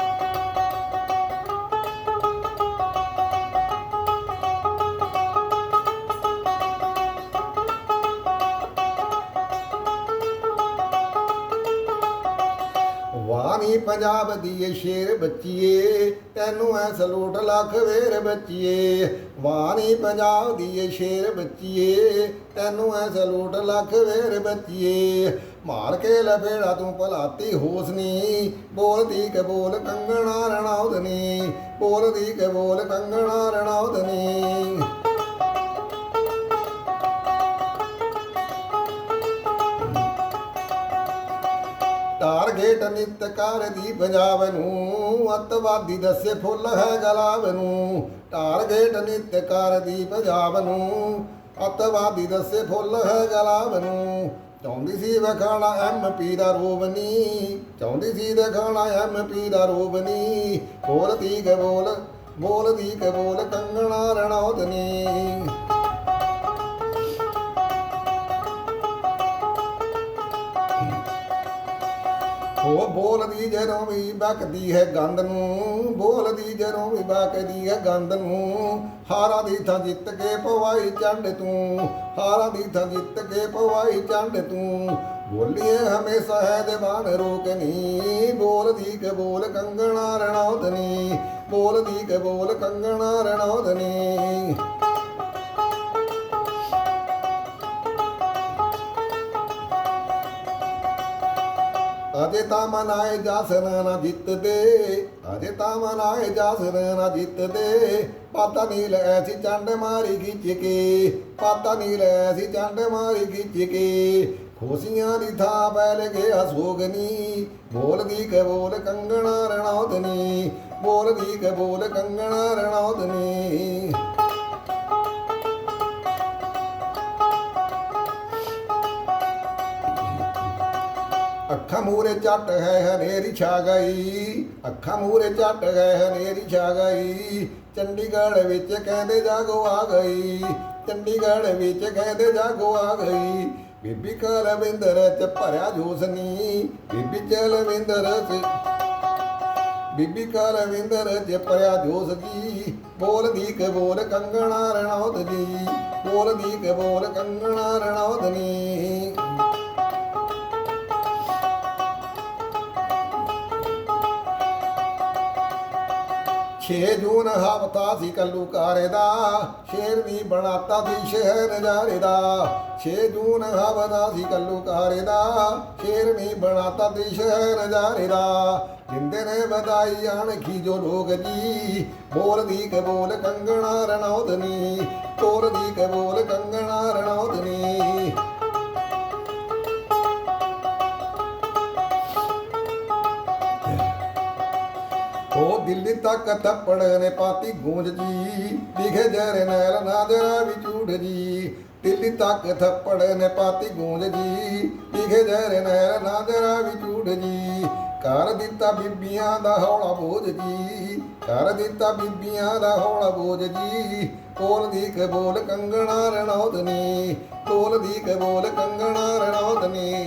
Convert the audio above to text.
Thank you. ਵਾਨੀ ਪੰਜਾਬ ਦੀ ਸ਼ੇਰ ਬੱਚੀਏ, ਤੈਨੂੰ ਐ ਸਲੂਟ ਲੱਖ ਵੇਰ ਬੱਚੀਏ। ਵਾਨੀ ਪੰਜਾਬ ਦੀ ਸ਼ੇਰ ਬੱਚੀਏ, ਤੈਨੂੰ ਐ ਸਲੂਟ ਲੱਖ ਵੇਰ ਬੱਚੀਏ। ਮਾਰ ਕੇ ਲਫੇੜਾ ਤੂੰ ਭਲਾਤੀ ਹੋਸਨੀ ਬੋਲਦੀ ਕੇ ਬੋਲ ਕੰਗਣਾ ਰਣਾਉਦਨੀ ਬੋਲਦੀ ਕੇ ਬੋਲ ਕੰਗਣਾ ਰਣਾਉਦਨੀ ਟਾਰਗੇਟ ਨਿਤ ਕਰਦੀ ਪੰਜਾਬ ਨੂੰ ਅਤਵਾਦੀ ਦੱਸੇ ਫੁੱਲ ਹੈ ਗਲਾਬ ਨੂੰ ਟਾਰਗੇਟ ਨਿਤ ਕਰਦੀ ਪੰਜਾਬ ਨੂੰ ਅਤਵਾਦੀ ਦੱਸੇ ਫੁੱਲ ਹੈ ਗਲਾਬ ਨੂੰ ਚਾਹੁੰਦੀ ਸੀ ਵਖਾਣਾ ਐਮਪੀ ਦਾ ਰੋਬਨੀ ਚਾਹੁੰਦੀ ਸੀ ਦਿਖਾਣਾ ਐਮਪੀ ਦਾ ਰੋਬਨੀ ਬੋਲਦੀ ਕੇ ਬੋਲ, ਬੋਲਦੀ ਗ ਬੋਲ ਕੰਗਣਾ ਰਣੌਦਨੀ ਉਹ ਬੋਲਦੀ ਜਦੋਂ ਵੀ ਬਕਦੀ ਹੈ ਗੰਦ ਨੂੰ, ਬੋਲਦੀ ਜਦੋਂ ਵੀ ਬਕਦੀ ਹੈ ਗੰਦ ਨੂੰ। ਹਾਰਾਂ ਦੀ ਥਾਂ ਜਿੱਤ ਕੇ ਪਵਾਈ ਚੰਡ ਤੂੰ, ਹਾਰਾਂ ਦੀ ਥਾਂ ਜਿੱਤ ਕੇ ਪਵਾਈ ਚੰਡ ਤੂੰ। ਬੋਲੀਏ ਹਮੇਸ਼ਾ ਹੈ ਦੀਵਾਨ ਰੋਕਨੀ ਬੋਲਦੀ ਕੇ ਬੋਲ ਕੰਗਣਾ ਰਣੌਦਨੀ ਬੋਲਦੀ ਕੇ ਬੋਲ ਕੰਗਣਾ ਰਣੌਦਨੀ ਅਜੇ ਤਾਂ ਮਨਾਏ ਜਸਨ ਨਾ ਜਿੱਤਦੇ ਅਜੇ ਤਾਂ ਮਨਾਏ ਜਸਨ ਨਾ ਜਿੱਤਦੇ ਪਾਤਾ ਨੀਲ ਐਸੀ ਚੰਡ ਮਾਰੀ ਖਿੱਚ ਕੇ, ਪਾਤਾ ਨੀਲ ਐਸੀ ਚੰਡ ਮਾਰੀ ਖਿੱਚ ਕੇ। ਖੁਸ਼ੀਆਂ ਦੀ ਥਾਂ ਬੈਲ ਗਿਆ ਸੋਗਨੀ ਬੋਲਦੀ ਕੇ ਬੋਲ ਕੰਗਣਾ ਰਣੌਦਨੀ ਬੋਲਦੀ ਕੇ ਬੋਲ ਕੰਗਣਾ ਰਣੌਦਨੀ ਅੱਖਾਂ ਮੂਰੇ ਝੱਟ ਹੈ ਹਨੇਰੀ ਛਾ ਗਈ। ਅੱਖਾਂ ਮੂਰੇ ਝੱਟ ਹੈ ਹਨੇਰੀ ਛਾ ਗਈ। ਚੰਡੀਗੜ੍ਹ ਵਿੱਚ ਕਹਿੰਦੇ ਜਾਗੋ ਆ ਗਈ। ਚੰਡੀਗੜ੍ਹ ਵਿੱਚ ਕਹਿੰਦੇ ਜਾਗੋ ਆ ਗਈ। ਬੀਬੀ ਕਲਵਿੰਦਰ ਚ ਭਰਿਆ ਜੋਸਨੀ ਬੀਬੀ ਚਲਵਿੰਦਰ ਚ ਬੀਬੀ ਕਲਵਿੰਦਰ ਚ ਭਰਿਆ ਜੋਸ ਜੀ ਬੋਲਦੀ ਕਬੋਲ ਕੰਗਣਾ ਰਣੌਤ ਜੀ। ਬੋਲਦੀ ਕਬੋਲ ਬੋਲ ਕੰਗਣਾ ਰਣੌਦਨੀ ਛੇ ਜੂਨ ਹਫਤਾ ਸੀ ਕੱਲੂਕਾਰੇ ਦਾ ਸ਼ੇਰਨੀ ਬਣਾਤਾ ਸੀ ਸ਼ਹਿਰ ਨਜ਼ਾਰੇ ਦਾ। ਛੇ ਜੂਨ ਹਫਤਾ ਸੀ ਕੱਲੂਕਾਰੇ ਦਾ, ਸ਼ੇਰ ਸ਼ੇਰਨੀ ਬਣਾਤਾ ਸੀ ਸ਼ਹਿਰ ਨਜ਼ਾਰੇ ਦਾ। ਜਿੰਦੇ ਨੇ ਵਧਾਈ ਅਣਖੀ ਜੋ ਲੋਕ ਜੀ ਬੋਲਦੀ ਕੇ ਬੋਲ ਕੰਗਣਾ ਰਣੌਦਨੀ ਤੋਰਦੀ ਕੇ ਬੋਲ ਕੰਗਣਾ ਰਣੌਦਨੀ ਦਿੱਲੀ ਤੱਕ ਥੱਪੜ ਨੇ ਪਾਤੀ ਗੂੰਜ ਜੀ। ਦਿਖੇ ਜਰ ਨੈਲ ਨਾਦਰਾ ਵੀ ਝੂਠ ਜੀ। ਦਿੱਲੀ ਤੱਕ ਥੱਪੜ ਨੇ ਪਾਤੀ ਗੂੰਜ ਜੀ। ਦਿਖੇ ਜਰ ਨੈਲ ਨਾਦਰਾ ਵੀ ਝੂਠ ਜੀ। ਕਰ ਦਿੱਤਾ ਬੀਬੀਆਂ ਦਾ ਹੌਲਾ ਬੋਝ ਜੀ। ਕਰ ਦਿੱਤਾ ਬੀਬੀਆਂ ਦਾ ਹੌਲਾ ਬੋਝ ਜੀ। ਬੋਲਦੀ ਦੀ ਕਬੋਲ ਕੰਗਣਾ ਰਣੌਦਨੀ ਬੋਲਦੀ ਦੀ ਕਬੋਲ ਕੰਗਣਾ ਰਣੌਦਨੀ